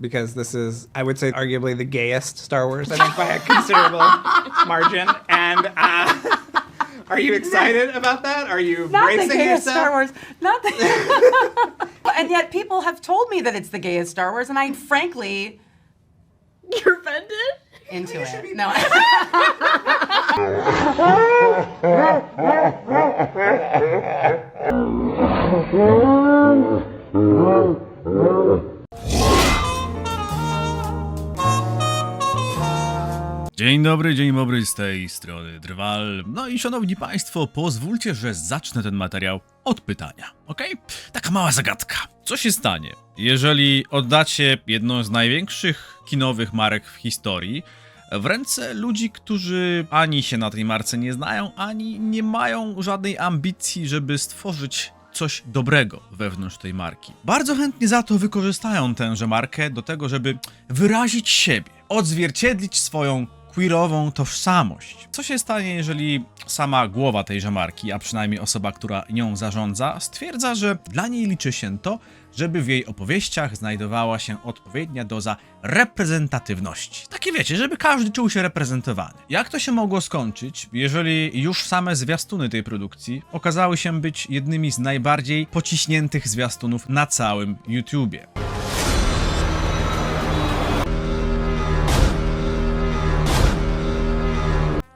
because this is, I would say, arguably the gayest Star Wars, I think, by a considerable margin. And uh, are you excited about that? Are you Not the bracing gayest yourself? Star Wars. Not the. and yet people have told me that it's the gayest Star Wars, and I frankly You're offended? into it. No. Dzień dobry, dzień dobry z tej strony Drwal. No i szanowni państwo, pozwólcie, że zacznę ten materiał od pytania, ok? Taka mała zagadka. Co się stanie, jeżeli oddacie jedną z największych kinowych marek w historii w ręce ludzi, którzy ani się na tej marce nie znają, ani nie mają żadnej ambicji, żeby stworzyć coś dobrego wewnątrz tej marki. Bardzo chętnie za to wykorzystają tęże markę do tego, żeby wyrazić siebie, odzwierciedlić swoją queerową tożsamość. Co się stanie, jeżeli sama głowa tejże marki, a przynajmniej osoba, która nią zarządza, stwierdza, że dla niej liczy się to, żeby w jej opowieściach znajdowała się odpowiednia doza reprezentatywności. Takie wiecie, żeby każdy czuł się reprezentowany. Jak to się mogło skończyć, jeżeli już same zwiastuny tej produkcji okazały się być jednymi z najbardziej pociśniętych zwiastunów na całym YouTubie?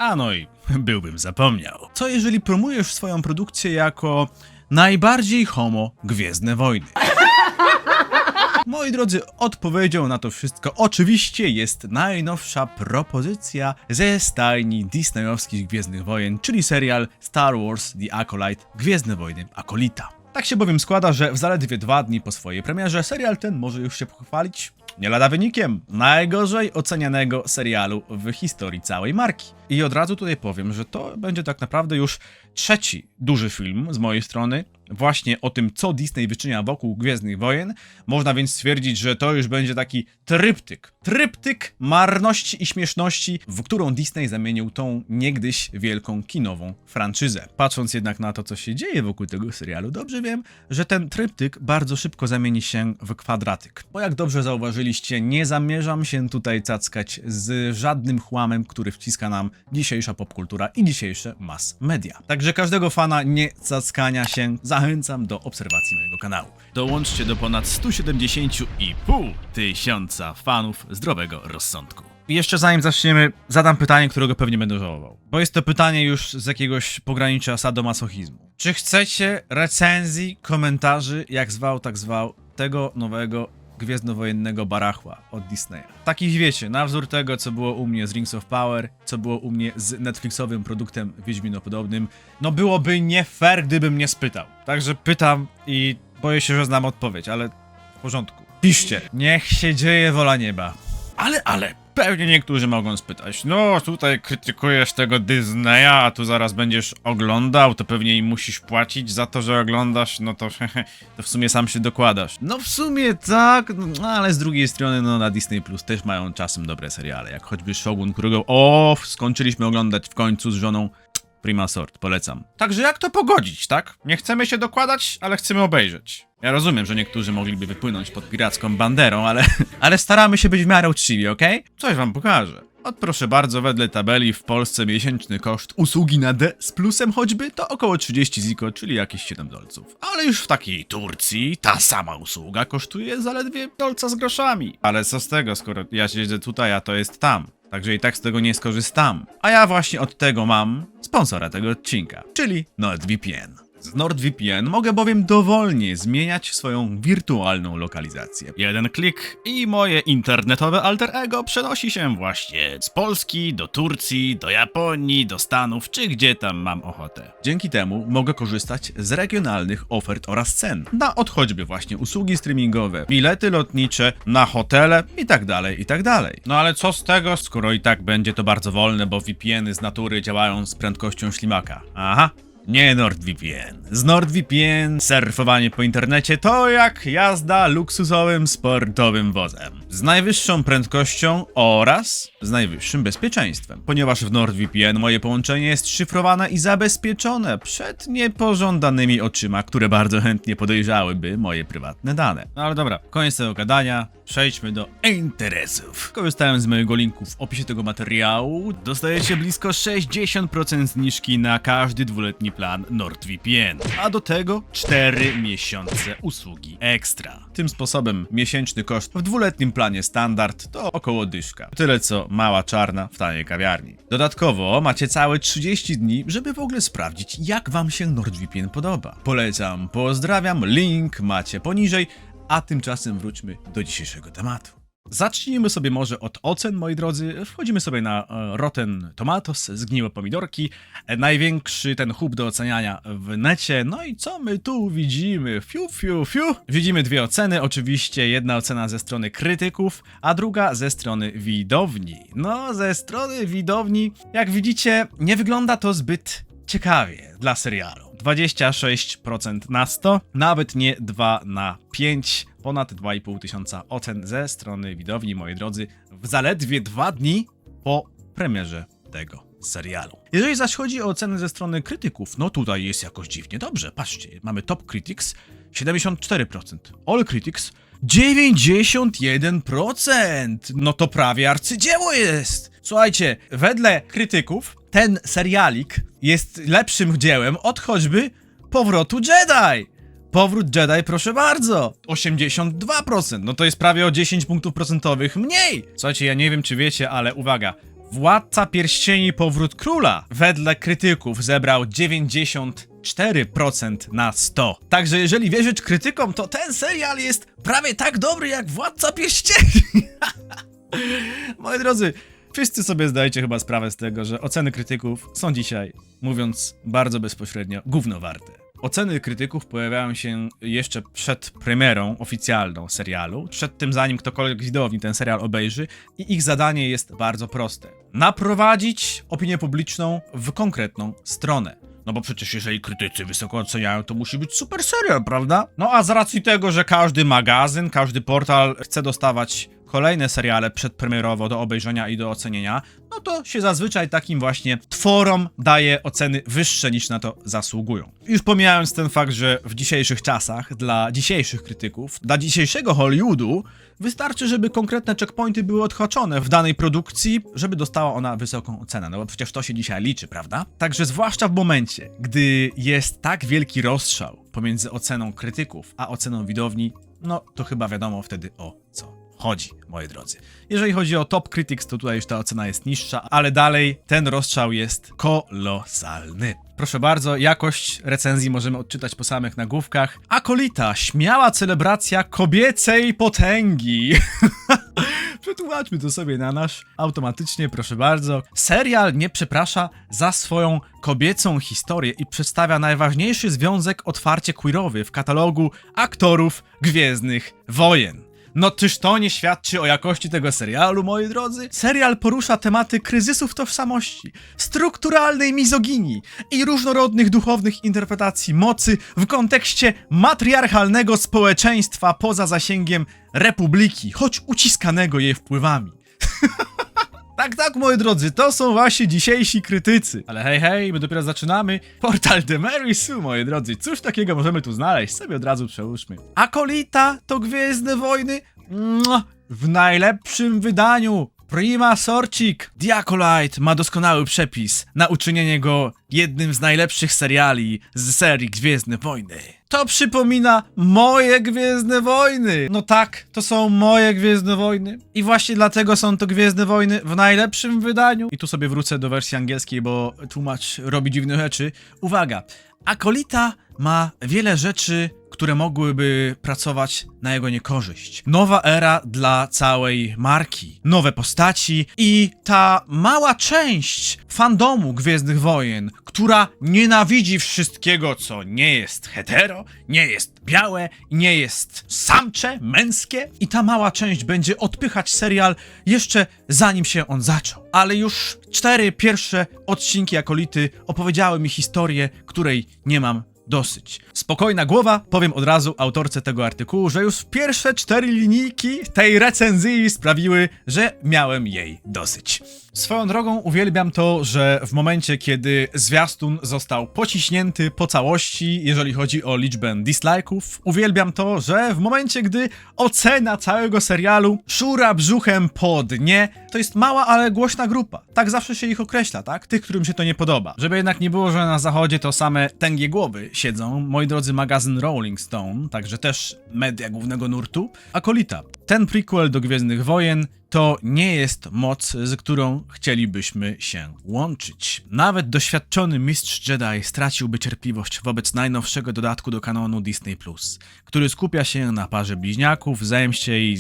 A no i byłbym zapomniał. Co jeżeli promujesz swoją produkcję jako najbardziej homo Gwiezdne Wojny? Moi drodzy, odpowiedzią na to wszystko oczywiście jest najnowsza propozycja ze stajni disneyowskich Gwiezdnych Wojen, czyli serial Star Wars The Acolyte Gwiezdne Wojny Akolita. Tak się bowiem składa, że w zaledwie dwa dni po swojej premierze serial ten może już się pochwalić nie lada wynikiem najgorzej ocenianego serialu w historii całej marki. I od razu tutaj powiem, że to będzie tak naprawdę już trzeci duży film z mojej strony, właśnie o tym, co Disney wyczynia wokół Gwiezdnych Wojen. Można więc stwierdzić, że to już będzie taki tryptyk. Tryptyk marności i śmieszności, w którą Disney zamienił tą niegdyś wielką kinową franczyzę. Patrząc jednak na to, co się dzieje wokół tego serialu, dobrze wiem, że ten tryptyk bardzo szybko zamieni się w kwadratyk. Bo jak dobrze zauważyliście, nie zamierzam się tutaj cackać z żadnym chłamem, który wciska nam dzisiejsza popkultura i dzisiejsze mass media. Także każdego fana nie cackania się zachęcam do obserwacji mojego kanału. Dołączcie do ponad 170,5 tysiąca fanów zdrowego rozsądku. I jeszcze zanim zaczniemy, zadam pytanie, którego pewnie będę żałował. Bo jest to pytanie już z jakiegoś pogranicza sadomasochizmu. Czy chcecie recenzji, komentarzy, jak zwał, tak zwał, tego nowego gwiezdnowojennego barachła od Disneya. Takich wiecie, na wzór tego, co było u mnie z Rings of Power, co było u mnie z Netflixowym produktem Wiedźminopodobnym. No byłoby nie fair, gdybym nie spytał. Także pytam i boję się, że znam odpowiedź, ale w porządku. Piszcie, niech się dzieje wola nieba. Ale, ale, pewnie niektórzy mogą spytać, no tutaj krytykujesz tego Disneya, a tu zaraz będziesz oglądał, to pewnie im musisz płacić za to, że oglądasz, no to, to w sumie sam się dokładasz. No w sumie tak, no ale z drugiej strony, no na Disney Plus też mają czasem dobre seriale, jak choćby Shogun, którego, o, skończyliśmy oglądać w końcu z żoną. Prima sort, polecam. Także jak to pogodzić, tak? Nie chcemy się dokładać, ale chcemy obejrzeć. Ja rozumiem, że niektórzy mogliby wypłynąć pod piracką banderą, ale, ale staramy się być w miarę uczciwi, okej? Coś wam pokażę. Ot proszę bardzo, wedle tabeli w Polsce miesięczny koszt usługi na D z plusem choćby to około 30 ziko, czyli jakieś 7 dolców. Ale już w takiej Turcji ta sama usługa kosztuje zaledwie dolca z groszami. Ale co z tego, skoro ja siedzę tutaj, a to jest tam. Także i tak z tego nie skorzystam. A ja właśnie od tego mam sponsora tego odcinka, czyli NordVPN. Z NordVPN mogę bowiem dowolnie zmieniać swoją wirtualną lokalizację. Jeden klik i moje internetowe alter ego przenosi się właśnie z Polski do Turcji, do Japonii, do Stanów, czy gdzie tam mam ochotę. Dzięki temu mogę korzystać z regionalnych ofert oraz cen na od choćby właśnie usługi streamingowe, bilety lotnicze, na hotele i tak dalej, i tak. No ale co z tego, skoro i tak będzie to bardzo wolne, bo VPN-y z natury działają z prędkością ślimaka. Aha, Nie NordVPN. Z NordVPN surfowanie po internecie to jak jazda luksusowym sportowym wozem. Z najwyższą prędkością oraz z najwyższym bezpieczeństwem. Ponieważ w NordVPN moje połączenie jest szyfrowane i zabezpieczone przed niepożądanymi oczyma, które bardzo chętnie podejrzałyby moje prywatne dane. No ale dobra, koniec tego gadania. Przejdźmy do interesów. Korzystając z mojego linku w opisie tego materiału, dostajecie blisko 60% zniżki na każdy dwuletni plan NordVPN, a do tego 4 miesiące usługi ekstra. Tym sposobem miesięczny koszt w dwuletnim planie standard to około dyszka. Tyle co mała czarna w taniej kawiarni. Dodatkowo macie całe 30 dni, żeby w ogóle sprawdzić, jak wam się NordVPN podoba. Polecam, pozdrawiam, link macie poniżej, a tymczasem wróćmy do dzisiejszego tematu. Zacznijmy sobie może od ocen, moi drodzy. Wchodzimy sobie na e, Rotten Tomatoes, zgniłe pomidorki. E, największy ten hub do oceniania w necie. No i co my tu widzimy? Fiu, fiu, fiu. Widzimy dwie oceny. Oczywiście jedna ocena ze strony krytyków, a druga ze strony widowni. No, ze strony widowni, jak widzicie, nie wygląda to zbyt ciekawie dla serialu. 26% na 100, nawet nie 2 na 5, ponad 2,5 tysiąca ocen ze strony widowni, moi drodzy, w zaledwie dwa dni po premierze tego serialu. Jeżeli zaś chodzi o oceny ze strony krytyków, no tutaj jest jakoś dziwnie dobrze. Patrzcie, mamy Top Critics 74%, All Critics 91%! No to prawie arcydzieło jest! Słuchajcie, wedle krytyków ten serialik jest lepszym dziełem od choćby Powrotu Jedi! Powrót Jedi, proszę bardzo! 82%, no to jest prawie o 10 punktów procentowych mniej! Słuchajcie, ja nie wiem czy wiecie, ale uwaga. Władca Pierścieni Powrót Króla wedle krytyków zebrał 94% na 100. Także jeżeli wierzyć krytykom, to ten serial jest prawie tak dobry jak Władca Pierścieni. Moi drodzy, wszyscy sobie zdajecie chyba sprawę z tego, że oceny krytyków są dzisiaj, mówiąc bardzo bezpośrednio, gówno warte. Oceny krytyków pojawiają się jeszcze przed premierą oficjalną serialu, przed tym zanim ktokolwiek z widowni ten serial obejrzy i ich zadanie jest bardzo proste. Naprowadzić opinię publiczną w konkretną stronę. No bo przecież jeżeli krytycy wysoko oceniają, to musi być super serial, prawda? No a z racji tego, że każdy magazyn, każdy portal chce dostawać kolejne seriale przedpremierowo do obejrzenia i do ocenienia, no to się zazwyczaj takim właśnie tworom daje oceny wyższe niż na to zasługują. Już pomijając ten fakt, że w dzisiejszych czasach dla dzisiejszych krytyków, dla dzisiejszego Hollywoodu wystarczy, żeby konkretne checkpointy były odhaczone w danej produkcji, żeby dostała ona wysoką ocenę, no bo przecież to się dzisiaj liczy, prawda? Także zwłaszcza w momencie, gdy jest tak wielki rozstrzał pomiędzy oceną krytyków a oceną widowni, no to chyba wiadomo wtedy o co chodzi, moi drodzy. Jeżeli chodzi o Top Critics, to tutaj już ta ocena jest niższa, ale dalej ten rozstrzał jest kolosalny. Proszę bardzo, jakość recenzji możemy odczytać po samych nagłówkach. Akolita, śmiała celebracja kobiecej potęgi. Przetłumaczmy to sobie na nasz automatycznie, proszę bardzo. Serial nie przeprasza za swoją kobiecą historię i przedstawia najważniejszy związek otwarcie queerowy w katalogu aktorów Gwiezdnych Wojen. No czyż to nie świadczy o jakości tego serialu, moi drodzy? Serial porusza tematy kryzysów tożsamości, strukturalnej mizoginii i różnorodnych duchownych interpretacji mocy w kontekście matriarchalnego społeczeństwa poza zasięgiem republiki, choć uciskanego jej wpływami. Tak, tak, moi drodzy, to są właśnie dzisiejsi krytycy. Ale hej, hej, my dopiero zaczynamy. Portal The Mary Sue, moi drodzy. Cóż takiego możemy tu znaleźć? Sobie od razu przełóżmy. Akolita to Gwiezdne Wojny w najlepszym wydaniu. Prima Sorcik. Diakolite ma doskonały przepis na uczynienie go jednym z najlepszych seriali z serii Gwiezdne Wojny. To przypomina moje Gwiezdne Wojny. No tak, to są moje Gwiezdne Wojny. I właśnie dlatego są to Gwiezdne Wojny w najlepszym wydaniu. I tu sobie wrócę do wersji angielskiej, bo tłumacz robi dziwne rzeczy. Uwaga, Akolita ma wiele rzeczy które mogłyby pracować na jego niekorzyść. Nowa era dla całej marki, nowe postaci i ta mała część fandomu Gwiezdnych Wojen, która nienawidzi wszystkiego, co nie jest hetero, nie jest białe, nie jest samcze, męskie i ta mała część będzie odpychać serial jeszcze zanim się on zaczął. Ale już cztery pierwsze odcinki Akolity opowiedziały mi historię, której nie mam dosyć. Spokojna głowa, powiem od razu autorce tego artykułu, że już pierwsze cztery linijki tej recenzji sprawiły, że miałem jej dosyć. Swoją drogą uwielbiam to, że w momencie, kiedy zwiastun został pociśnięty po całości, jeżeli chodzi o liczbę dislike'ów, uwielbiam to, że w momencie, gdy ocena całego serialu szura brzuchem po dnie, to jest mała, ale głośna grupa. Tak zawsze się ich określa, tak? Tych, którym się to nie podoba. Żeby jednak nie było, że na zachodzie to same tęgie głowy siedzą, moi drodzy, magazyn Rolling Stone, także też media głównego nurtu, Akolita. Ten prequel do Gwiezdnych Wojen to nie jest moc, z którą chcielibyśmy się łączyć. Nawet doświadczony mistrz Jedi straciłby cierpliwość wobec najnowszego dodatku do kanonu Disney+, który skupia się na parze bliźniaków, zemście i...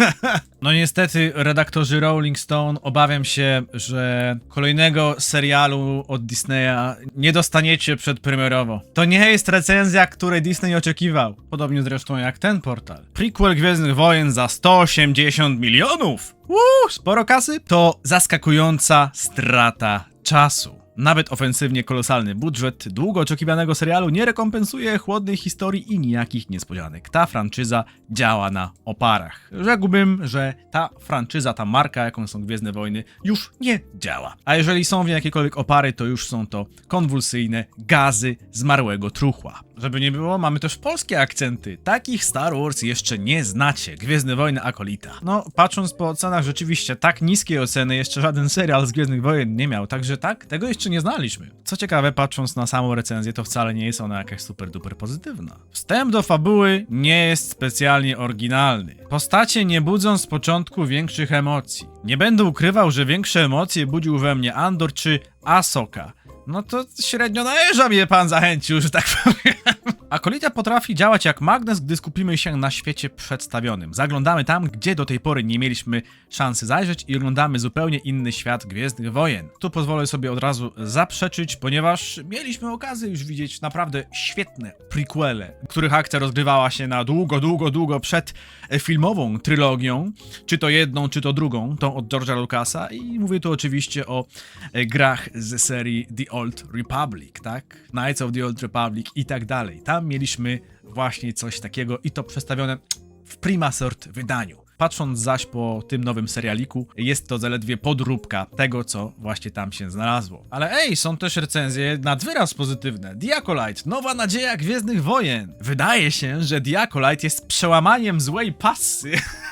No niestety, redaktorzy Rolling Stone, obawiam się, że kolejnego serialu od Disneya nie dostaniecie przedpremierowo. To nie jest recenzja, której Disney oczekiwał. Podobnie zresztą jak ten portal. Prequel Gwiezdnych Wojen za 180 milionów! Uuu, sporo kasy? To zaskakująca strata czasu. Nawet ofensywnie kolosalny budżet długo oczekiwanego serialu nie rekompensuje chłodnej historii i nijakich niespodzianek. Ta franczyza działa na oparach. Rzekłbym, że ta franczyza, ta marka, jaką są Gwiezdne Wojny, już nie działa. A jeżeli są w niej jakiekolwiek opary, to już są to konwulsyjne gazy zmarłego truchła. Żeby nie było, mamy też polskie akcenty. Takich Star Wars jeszcze nie znacie. Gwiezdne Wojny Akolita. No, patrząc po ocenach, rzeczywiście tak niskie oceny jeszcze żaden serial z Gwiezdnych Wojen nie miał, także tak, tego jeszcze nie znaliśmy. Co ciekawe, patrząc na samą recenzję, to wcale nie jest ona jakaś super duper pozytywna. Wstęp do fabuły nie jest specjalnie oryginalny. Postacie nie budzą z początku większych emocji. Nie będę ukrywał, że większe emocje budził we mnie Andor czy Asoka. No to średnio na Eża mnie pan zachęcił, że tak powiem. Akolita potrafi działać jak magnes, gdy skupimy się na świecie przedstawionym. Zaglądamy tam, gdzie do tej pory nie mieliśmy szansy zajrzeć i oglądamy zupełnie inny świat Gwiezdnych Wojen. Tu pozwolę sobie od razu zaprzeczyć, ponieważ mieliśmy okazję już widzieć naprawdę świetne prequele, których akcja rozgrywała się na długo, długo, długo przed filmową trylogią, czy to jedną, czy to drugą, tą od George'a Lucasa i mówię tu oczywiście o e, grach z serii The Old Republic, tak? Knights of the Old Republic i tak dalej. Tam mieliśmy właśnie coś takiego i to przedstawione w prima sort wydaniu. Patrząc zaś po tym nowym serialiku, jest to zaledwie podróbka tego, co właśnie tam się znalazło. Ale ej, są też recenzje nad wyraz pozytywne. Diakolite, nowa nadzieja Gwiezdnych Wojen. Wydaje się, że Diakolite jest przełamaniem złej pasy.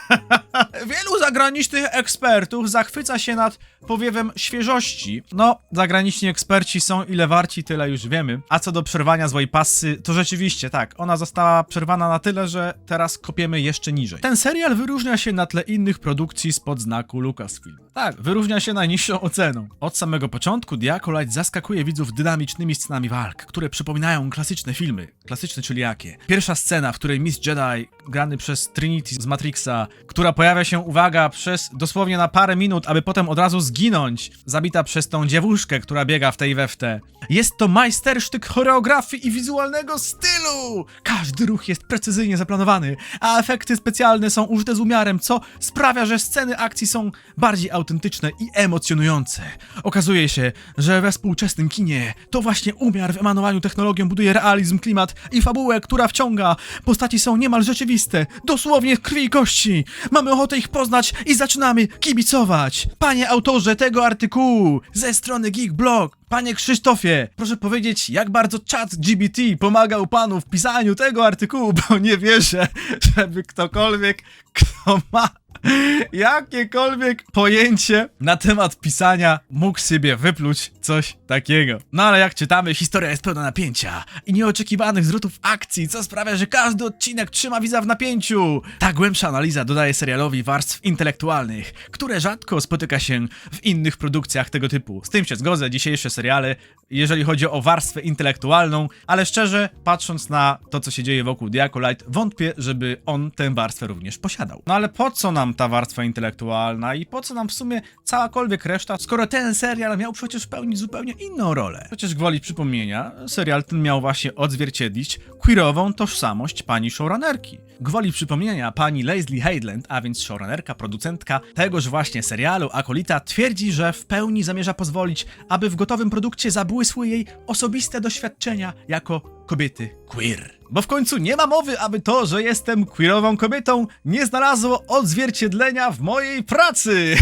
Wielu zagranicznych ekspertów zachwyca się nad powiewem świeżości. No, zagraniczni eksperci są ile warci, tyle już wiemy. A co do przerwania złej pasy, to rzeczywiście tak, ona została przerwana na tyle, że teraz kopiemy jeszcze niżej. Ten serial wyróżnia się na tle innych produkcji spod znaku Lucasfilm. Tak, wyróżnia się najniższą oceną. Od samego początku Diakolite zaskakuje widzów dynamicznymi scenami walk, które przypominają klasyczne filmy. Klasyczne, czyli jakie? Pierwsza scena, w której Miss Jedi, grany przez Trinity z Matrixa, która pojawia się, uwaga, przez dosłownie na parę minut, aby potem od razu zginąć, zabita przez tą dziewuszkę, która biega w tej we w te. Jest to majstersztyk choreografii i wizualnego stylu! Każdy ruch jest precyzyjnie zaplanowany, a efekty specjalne są użyte z umiarem, co sprawia, że sceny akcji są bardziej autentyczne i emocjonujące. Okazuje się, że we współczesnym kinie to właśnie umiar w emanowaniu technologią buduje realizm, klimat i fabułę, która wciąga. Postaci są niemal rzeczywiste, dosłownie krwi i kości. Mamy ochotę ich poznać i zaczynamy kibicować. Panie autorze tego artykułu ze strony Geekblog, Panie Krzysztofie, proszę powiedzieć, jak bardzo chat GBT pomagał panu w pisaniu tego artykułu, bo nie wierzę, żeby ktokolwiek, kto ma jakiekolwiek pojęcie na temat pisania mógł sobie wypluć coś takiego. No ale jak czytamy, historia jest pełna napięcia i nieoczekiwanych zwrotów akcji, co sprawia, że każdy odcinek trzyma widza w napięciu. Ta głębsza analiza dodaje serialowi warstw intelektualnych, które rzadko spotyka się w innych produkcjach tego typu. Z tym się zgodzę, dzisiejsze seriale, jeżeli chodzi o warstwę intelektualną, ale szczerze, patrząc na to, co się dzieje wokół The Acolyte, wątpię, żeby on tę warstwę również posiadał. No ale po co nam ta warstwa intelektualna i po co nam w sumie całakolwiek reszta, skoro ten serial miał przecież pełnić zupełnie inną rolę? Przecież gwoli przypomnienia, serial ten miał właśnie odzwierciedlić queerową tożsamość pani showrunnerki. Gwoli przypomnienia, pani Leslie Headland, a więc showrunnerka, producentka tegoż właśnie serialu Akolita, twierdzi, że w pełni zamierza pozwolić, aby w gotowym produkcie zabłysły jej osobiste doświadczenia jako kobiety queer. Bo w końcu nie ma mowy, aby to, że jestem queerową kobietą, nie znalazło odzwierciedlenia w mojej pracy.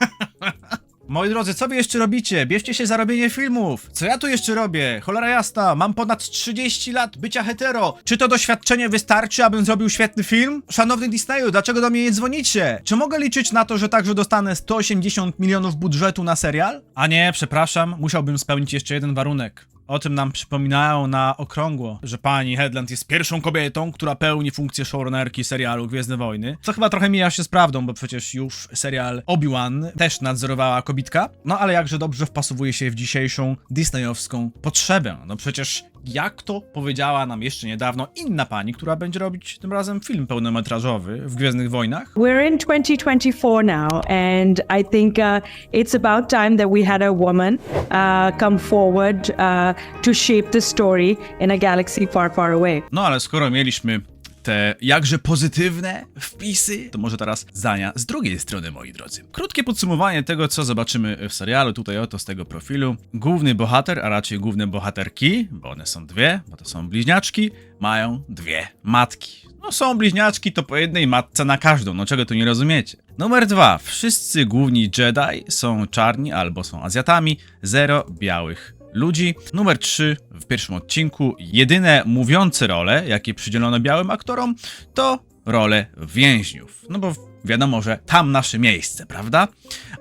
Moi drodzy, co wy jeszcze robicie? Bierzcie się za robienie filmów. Co ja tu jeszcze robię? Cholera jasna, mam ponad 30 lat bycia hetero. Czy to doświadczenie wystarczy, abym zrobił świetny film? Szanowny Disneyu, dlaczego do mnie nie dzwonicie? Czy mogę liczyć na to, że także dostanę 180 milionów budżetu na serial? A nie, przepraszam, musiałbym spełnić jeszcze jeden warunek. O tym nam przypominają na okrągło, że pani Headland jest pierwszą kobietą, która pełni funkcję showrunnerki serialu Gwiezdne Wojny. Co chyba trochę mija się z prawdą, bo przecież już serial Obi-Wan też nadzorowała kobitka. No ale jakże dobrze wpasowuje się w dzisiejszą disneyowską potrzebę. No przecież jak to powiedziała nam jeszcze niedawno inna pani, która będzie robić tym razem film pełnometrażowy w Gwiezdnych Wojnach. We're in 2024 now, and I think uh, it's about time that we had a woman uh, come forward uh, to shape the story in a galaxy far, far away. No ale skoro mieliśmy te jakże pozytywne wpisy, to może teraz zdania z drugiej strony, moi drodzy. Krótkie podsumowanie tego, co zobaczymy w serialu, tutaj oto z tego profilu. Główny bohater, a raczej główne bohaterki, bo one są dwie, bo to są bliźniaczki, mają dwie matki. No są bliźniaczki, to po jednej matce na każdą, no czego tu nie rozumiecie. Numer dwa. Wszyscy główni Jedi są czarni albo są Azjatami, zero białych ludzi. Numer 3 w pierwszym odcinku. Jedyne mówiące role, jakie przydzielono białym aktorom, to role więźniów. No bo wiadomo, że tam nasze miejsce, prawda?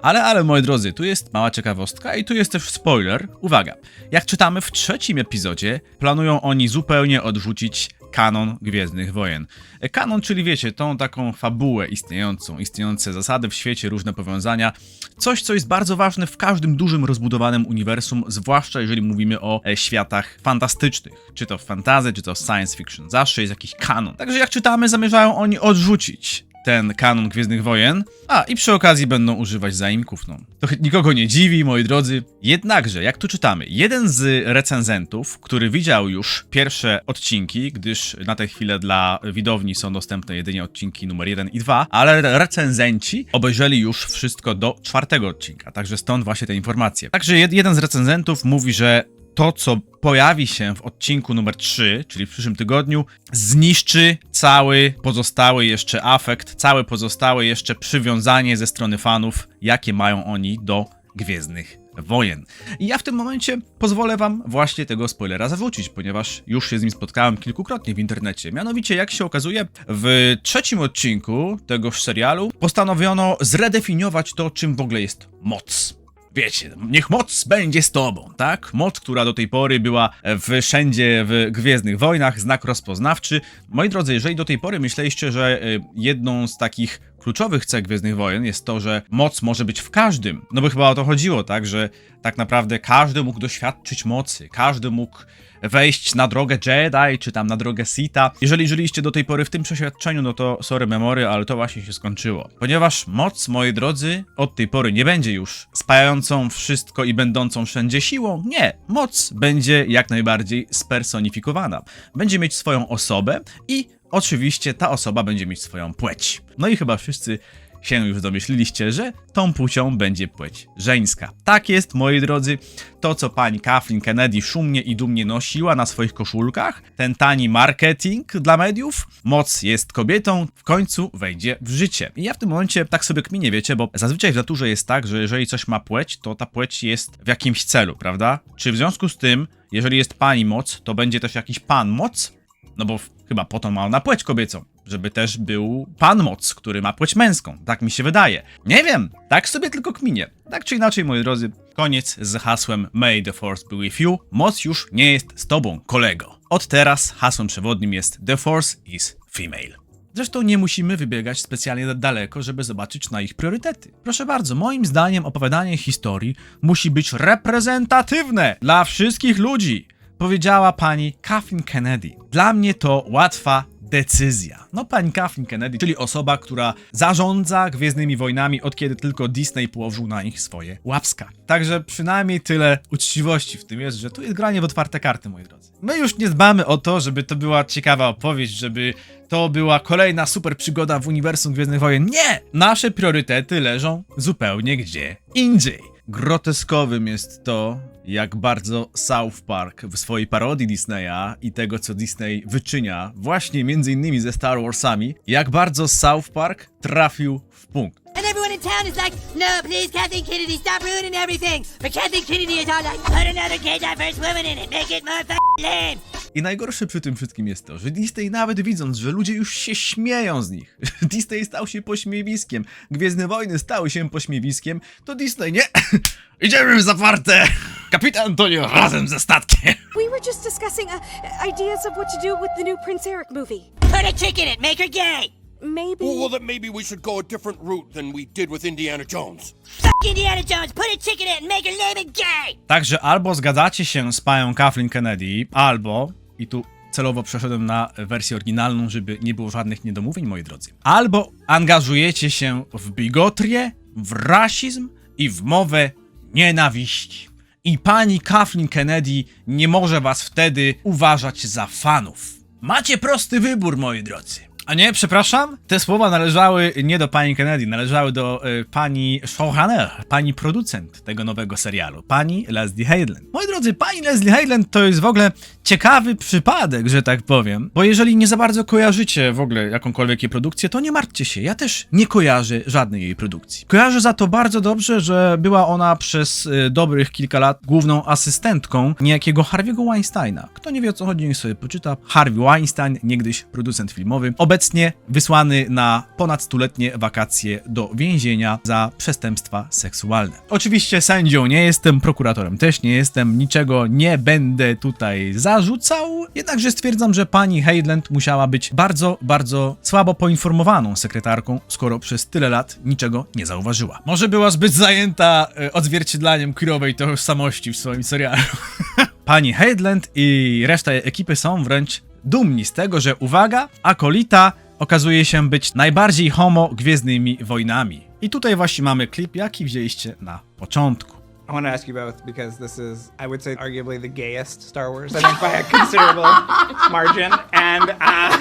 Ale, ale moi drodzy, tu jest mała ciekawostka i tu jest też spoiler. Uwaga, jak czytamy w trzecim epizodzie, planują oni zupełnie odrzucić kanon Gwiezdnych Wojen. E, Kanon, czyli wiecie, tą taką fabułę istniejącą, istniejące zasady w świecie, różne powiązania. Coś, co jest bardzo ważne w każdym dużym, rozbudowanym uniwersum, zwłaszcza jeżeli mówimy o e, światach fantastycznych. Czy to w fantasy, czy to w science fiction. Zawsze jest jakiś kanon. Także jak czytamy, zamierzają oni odrzucić ten kanon Gwiezdnych Wojen. A, i przy okazji będą używać zaimków, no. To nikogo nie dziwi, moi drodzy. Jednakże, jak tu czytamy, jeden z recenzentów, który widział już pierwsze odcinki, gdyż na tę chwilę dla widowni są dostępne jedynie odcinki numer 1 i 2, ale recenzenci obejrzeli już wszystko do czwartego odcinka, także stąd właśnie te informacje. Także jed- jeden z recenzentów mówi, że to, co pojawi się w odcinku numer 3, czyli w przyszłym tygodniu, zniszczy cały pozostały jeszcze afekt, całe pozostałe jeszcze przywiązanie ze strony fanów, jakie mają oni do Gwiezdnych Wojen. I ja w tym momencie pozwolę wam właśnie tego spoilera zawrócić, ponieważ już się z nim spotkałem kilkukrotnie w internecie. Mianowicie, jak się okazuje, w trzecim odcinku tegoż serialu postanowiono zredefiniować to, czym w ogóle jest moc. Wiecie, niech moc będzie z tobą, tak? Moc, która do tej pory była w wszędzie w Gwiezdnych Wojnach, znak rozpoznawczy. Moi drodzy, jeżeli do tej pory myśleliście, że y, jedną z takich kluczowych cech Gwiezdnych Wojen jest to, że moc może być w każdym, no bo chyba o to chodziło, tak? Że tak naprawdę każdy mógł doświadczyć mocy, każdy mógł wejść na drogę Jedi, czy tam na drogę Sita. Jeżeli żyliście do tej pory w tym przeświadczeniu, no to sorry memory, ale to właśnie się skończyło. Ponieważ moc, moi drodzy, od tej pory nie będzie już spajającą wszystko i będącą wszędzie siłą. Nie, moc będzie jak najbardziej spersonifikowana. Będzie mieć swoją osobę i oczywiście ta osoba będzie mieć swoją płeć. No i chyba wszyscy się już domyśliliście, że tą płcią będzie płeć żeńska. Tak jest, moi drodzy, to co pani Kathleen Kennedy szumnie i dumnie nosiła na swoich koszulkach, ten tani marketing dla mediów, moc jest kobietą, w końcu wejdzie w życie. I ja w tym momencie tak sobie kminię, wiecie, bo zazwyczaj w naturze jest tak, że jeżeli coś ma płeć, to ta płeć jest w jakimś celu, prawda? Czy w związku z tym, jeżeli jest pani moc, to będzie też jakiś pan moc? No bo chyba po to ma ona płeć kobiecą. Żeby też był pan moc, który ma płeć męską. Tak mi się wydaje. Nie wiem, tak sobie tylko kminie. Tak czy inaczej, moi drodzy, koniec z hasłem May the Force be with you. Moc już nie jest z tobą, kolego. Od teraz hasłem przewodnim jest The Force is female. Zresztą nie musimy wybiegać specjalnie daleko, żeby zobaczyć na ich priorytety. Proszę bardzo, moim zdaniem opowiadanie historii musi być reprezentatywne dla wszystkich ludzi, powiedziała pani Kathleen Kennedy. Dla mnie to łatwa decyzja. No pani Kathleen Kennedy, czyli osoba, która zarządza Gwiezdnymi Wojnami od kiedy tylko Disney położył na nich swoje łapska. Także przynajmniej tyle uczciwości w tym jest, że tu jest granie w otwarte karty, moi drodzy. My już nie dbamy o to, żeby to była ciekawa opowieść, żeby to była kolejna super przygoda w uniwersum Gwiezdnych Wojen. Nie! Nasze priorytety leżą zupełnie gdzie indziej. Groteskowym jest to, jak bardzo South Park w swojej parodii Disneya i tego, co Disney wyczynia, właśnie między innymi ze Star Warsami, jak bardzo South Park trafił w punkt. And everyone in town is like, no, please, Kathleen Kennedy, stop ruining everything. But Kathleen Kennedy is all like, put another gay diverse woman in it, make it more f***ing lame. I najgorsze przy tym wszystkim jest to, że Disney nawet widząc, że ludzie już się śmieją z nich, że Disney stał się pośmiewiskiem, Gwiezdne Wojny stały się pośmiewiskiem, to Disney nie... Idziemy w zaparte! Kapitan Antonio razem ze statkiem! We were just discussing uh, ideas of what to do with the new Prince Eric movie. Put a chick in it, make her gay. Maybe. Well, then maybe we should go a different route than we did with Indiana Jones. Fuck Indiana Jones, put a chick in it and make her lame and gay. Także albo zgadzacie się z panią Kathleen Kennedy, albo, i tu celowo przeszedłem na wersję oryginalną, żeby nie było żadnych niedomówień, moi drodzy, albo angażujecie się w bigotrię, w rasizm i w mowę nienawiści. I pani Kathleen Kennedy nie może was wtedy uważać za fanów. Macie prosty wybór, moi drodzy. A nie, przepraszam, te słowa należały nie do pani Kennedy, należały do y, pani showrunner, pani producent tego nowego serialu, pani Leslie Headland. Moi drodzy, pani Leslie Headland to jest w ogóle ciekawy przypadek, że tak powiem, bo jeżeli nie za bardzo kojarzycie w ogóle jakąkolwiek jej produkcję, to nie martwcie się, ja też nie kojarzę żadnej jej produkcji. Kojarzę za to bardzo dobrze, że była ona przez y, dobrych kilka lat główną asystentką niejakiego Harvey'ego Weinsteina. Kto nie wie o co chodzi, niech sobie poczyta. Harvey Weinstein, niegdyś producent filmowy, obecnie wysłany na ponad stuletnie wakacje do więzienia za przestępstwa seksualne. Oczywiście sędzią nie jestem, prokuratorem też nie jestem, niczego nie będę tutaj zarzucał, jednakże stwierdzam, że pani Headland musiała być bardzo, bardzo słabo poinformowaną sekretarką, skoro przez tyle lat niczego nie zauważyła. Może była zbyt zajęta e, odzwierciedlaniem queerowej tożsamości w swoim serialu. Pani Headland i reszta jej ekipy są wręcz dumni z tego, że uwaga, akolita okazuje się być najbardziej homo gwiezdnymi wojnami. I tutaj właśnie mamy klip, jaki wzięliście na początku. I want to ask you both because this is, I would say, arguably the gayest Star Wars, I think, by a considerable margin. And uh,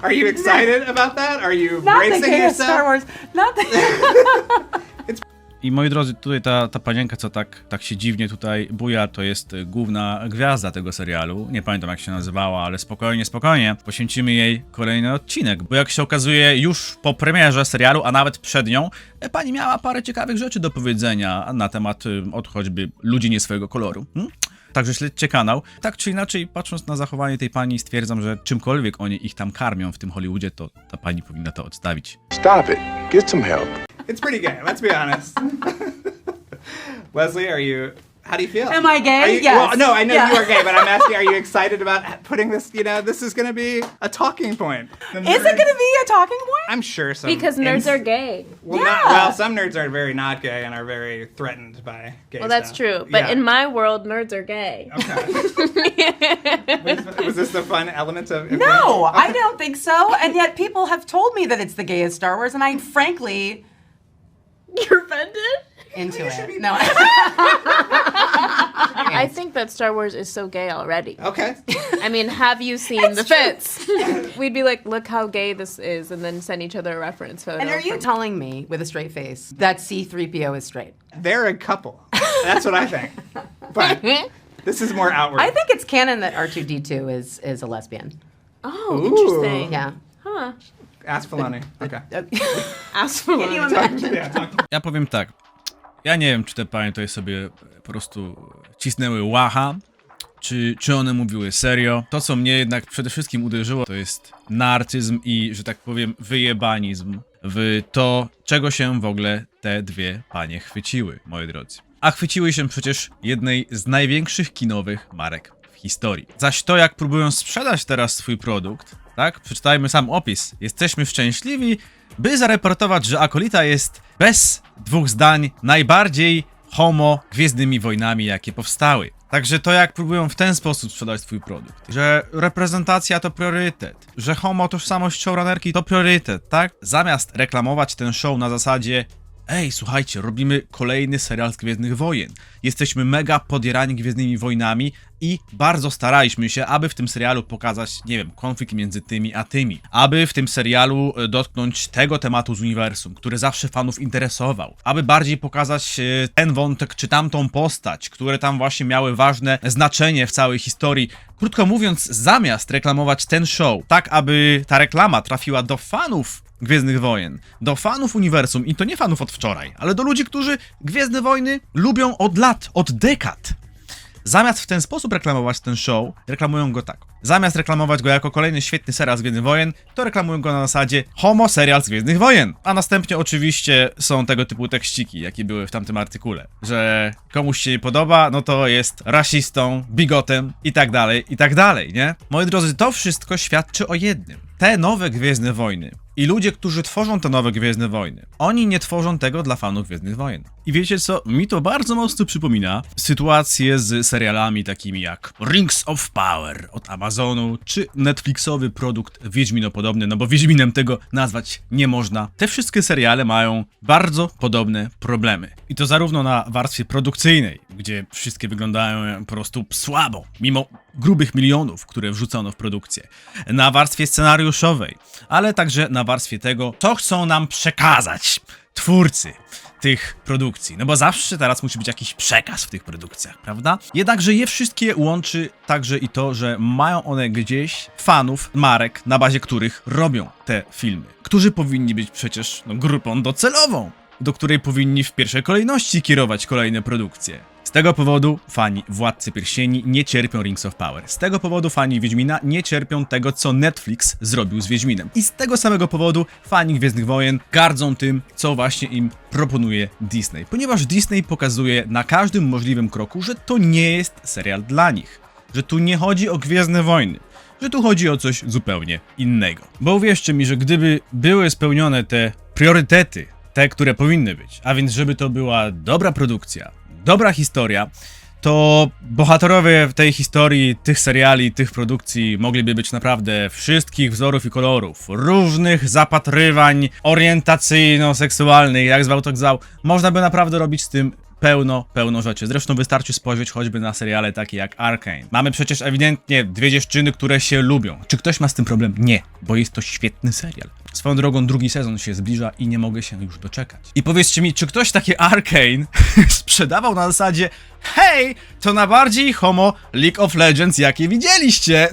are you excited about that? Are you Not the bracing gayest yourself? Star Wars. Not the. I moi drodzy, tutaj ta, ta panienka, co tak, tak się dziwnie tutaj buja, to jest y, główna gwiazda tego serialu. Nie pamiętam jak się nazywała, ale spokojnie, spokojnie. Poświęcimy jej kolejny odcinek, bo jak się okazuje, już po premierze serialu, a nawet przed nią, e, pani miała parę ciekawych rzeczy do powiedzenia na temat y, od choćby ludzi nie swojego koloru. Hmm? Także śledźcie kanał. Tak czy inaczej, patrząc na zachowanie tej pani, stwierdzam, że czymkolwiek oni ich tam karmią w tym Hollywoodzie, to ta pani powinna to odstawić. Stop it. Get some help. It's pretty gay, let's be honest. Leslie, are you, how do you feel? Am I gay? Are you, Yes. Well, no, I know Yeah. you are gay, but I'm asking, are you excited about putting this, you know, this is going to be a talking point. Is it going to be a talking point? I'm sure some. Because nerds ins- are gay. Well, Yeah. not, well, some nerds are very not gay and are very threatened by gay Well, that's stuff. true. But Yeah. in my world, nerds are gay. was, was this the fun element of? of No, Okay. I don't think so. And yet people have told me that it's the gayest Star Wars, and I frankly You're offended? into it. No. I think that Star Wars is so gay already. Okay. I mean, have you seen the fits? We'd be like, look how gay this is, and then send each other a reference photo. and are you from- telling me with a straight face that C3PO is straight? They're a couple. That's what I think. But this is more outward. I think it's canon that R2D2 is is a lesbian. oh, interesting. Yeah. Huh. Ask Filoni. Okay. Ask imagine? Yeah, talk Ja powiem tak. Ja nie wiem, czy te panie tutaj sobie po prostu cisnęły łacha, czy, czy one mówiły serio. To, co mnie jednak przede wszystkim uderzyło, to jest narcyzm i, że tak powiem, wyjebanizm w to, czego się w ogóle te dwie panie chwyciły, moi drodzy. A chwyciły się przecież jednej z największych kinowych marek w historii. Zaś to, jak próbują sprzedać teraz swój produkt, tak? Przeczytajmy sam opis. Jesteśmy szczęśliwi, by zareportować, że Akolita jest bez dwóch zdań najbardziej homo gwiezdnymi wojnami, jakie powstały. Także to jak próbują w ten sposób sprzedać swój produkt, że reprezentacja to priorytet, że homo tożsamość showrunnerki to priorytet, tak? Zamiast reklamować ten show na zasadzie Ej, słuchajcie, robimy kolejny serial z Gwiezdnych Wojen. Jesteśmy mega podierani Gwiezdnymi Wojnami i bardzo staraliśmy się, aby w tym serialu pokazać, nie wiem, konflikt między tymi a tymi. Aby w tym serialu e, dotknąć tego tematu z uniwersum, który zawsze fanów interesował. Aby bardziej pokazać e, ten wątek czy tamtą postać, które tam właśnie miały ważne znaczenie w całej historii. Krótko mówiąc, zamiast reklamować ten show, tak aby ta reklama trafiła do fanów Gwiezdnych Wojen, do fanów uniwersum i to nie fanów od wczoraj, ale do ludzi, którzy Gwiezdne Wojny lubią od lat, od dekad. Zamiast w ten sposób reklamować ten show, reklamują go tak. Zamiast reklamować go jako kolejny świetny serial z Gwiezdnych Wojen, to reklamują go na zasadzie homo serial z Gwiezdnych Wojen. A następnie oczywiście są tego typu tekściki, jakie były w tamtym artykule, że komuś się nie podoba, no to jest rasistą, bigotem i tak dalej, i tak dalej, nie? Moi drodzy, to wszystko świadczy o jednym. Te nowe Gwiezdne Wojny i ludzie, którzy tworzą te nowe Gwiezdne Wojny, oni nie tworzą tego dla fanów Gwiezdnych Wojen. I wiecie co? Mi to bardzo mocno przypomina sytuację z serialami takimi jak Rings of Power od Amazonu, czy Netflixowy produkt Wiedźminopodobny, no bo Wiedźminem tego nazwać nie można. Te wszystkie seriale mają bardzo podobne problemy. I to zarówno na warstwie produkcyjnej, gdzie wszystkie wyglądają po prostu słabo, mimo grubych milionów, które wrzucono w produkcję, na warstwie scenariuszowej, ale także na warstwie tego, co chcą nam przekazać twórcy tych produkcji. No bo zawsze teraz musi być jakiś przekaz w tych produkcjach, prawda? Jednakże je wszystkie łączy także i to, że mają one gdzieś fanów marek, na bazie których robią te filmy, którzy powinni być przecież no, grupą docelową, do której powinni w pierwszej kolejności kierować kolejne produkcje. Z tego powodu fani Władcy Pierścieni nie cierpią Rings of Power. Z tego powodu fani Wiedźmina nie cierpią tego, co Netflix zrobił z Wiedźminem. I z tego samego powodu fani Gwiezdnych Wojen gardzą tym, co właśnie im proponuje Disney. Ponieważ Disney pokazuje na każdym możliwym kroku, że to nie jest serial dla nich. Że tu nie chodzi o Gwiezdne Wojny. Że tu chodzi o coś zupełnie innego. Bo uwierzcie mi, że gdyby były spełnione te priorytety, te, które powinny być, a więc żeby to była dobra produkcja, dobra historia, to bohaterowie w tej historii, tych seriali, tych produkcji mogliby być naprawdę wszystkich wzorów i kolorów, różnych zapatrywań orientacyjno-seksualnych, jak zwał to zwał. Można by naprawdę robić z tym pełno, pełno rzeczy. Zresztą wystarczy spojrzeć choćby na seriale takie jak Arkane. Mamy przecież ewidentnie dwie dziewczyny, które się lubią. Czy ktoś ma z tym problem? Nie, bo jest to świetny serial. Swoją drogą drugi sezon się zbliża i nie mogę się już doczekać. I powiedzcie mi, czy ktoś takie Arkane sprzedawał na zasadzie hej, to na bardziej homo League of Legends, jakie widzieliście?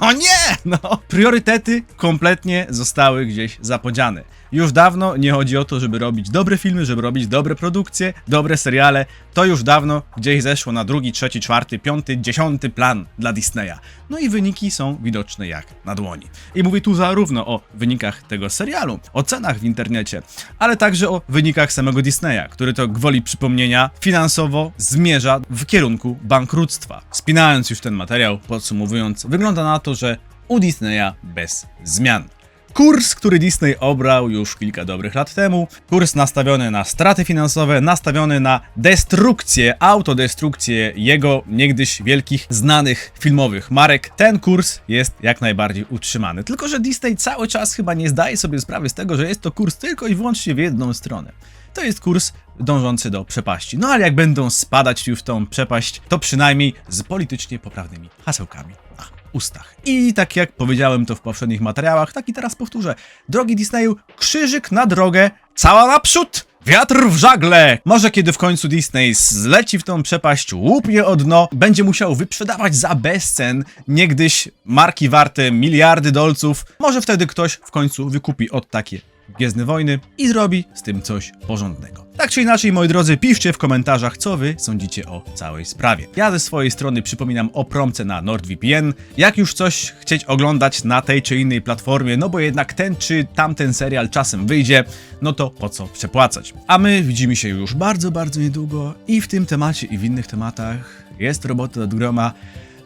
No nie, no. Priorytety kompletnie zostały gdzieś zapodziane. Już dawno nie chodzi o to, żeby robić dobre filmy, żeby robić dobre produkcje, dobre seriale. To już dawno gdzieś zeszło na drugi, trzeci, czwarty, piąty, dziesiąty plan dla Disneya. No i wyniki są widoczne jak na dłoni. I mówię tu zarówno o wynikach tego serialu, o cenach w internecie, ale także o wynikach samego Disneya, który to gwoli przypomnienia finansowo zmierza w kierunku bankructwa. Spinając już ten materiał, podsumowując, wygląda na to, że u Disneya bez zmian. Kurs, który Disney obrał już kilka dobrych lat temu, kurs nastawiony na straty finansowe, nastawiony na destrukcję, autodestrukcję jego niegdyś wielkich, znanych filmowych marek. Ten kurs jest jak najbardziej utrzymany. Tylko, że Disney cały czas chyba nie zdaje sobie sprawy z tego, że jest to kurs tylko i wyłącznie w jedną stronę. To jest kurs dążący do przepaści. No ale jak będą spadać już w tą przepaść, to przynajmniej z politycznie poprawnymi hasełkami na ustach. I tak jak powiedziałem to w poprzednich materiałach, tak i teraz powtórzę. Drogi Disneyu, krzyżyk na drogę, cała naprzód! Wiatr w żagle! Może kiedy w końcu Disney zleci w tą przepaść, łupnie o dno, będzie musiał wyprzedawać za bezcen niegdyś marki warte miliardy dolców. Może wtedy ktoś w końcu wykupi od takie Gwiezdne Wojny i zrobi z tym coś porządnego. Tak czy inaczej, moi drodzy, piszcie w komentarzach, co wy sądzicie o całej sprawie. Ja ze swojej strony przypominam o promce na NordVPN. Jak już coś chcieć oglądać na tej czy innej platformie, no bo jednak ten czy tamten serial czasem wyjdzie, no to po co przepłacać? A my widzimy się już bardzo, bardzo niedługo i w tym temacie i w innych tematach jest robota od groma.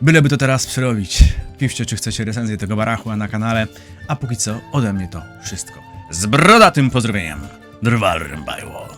Byleby to teraz przerobić. Piszcie, czy chcecie recenzję tego barachła na kanale, a póki co ode mnie to wszystko. Z brodatym pozdrowieniem. Drwal Rębajło.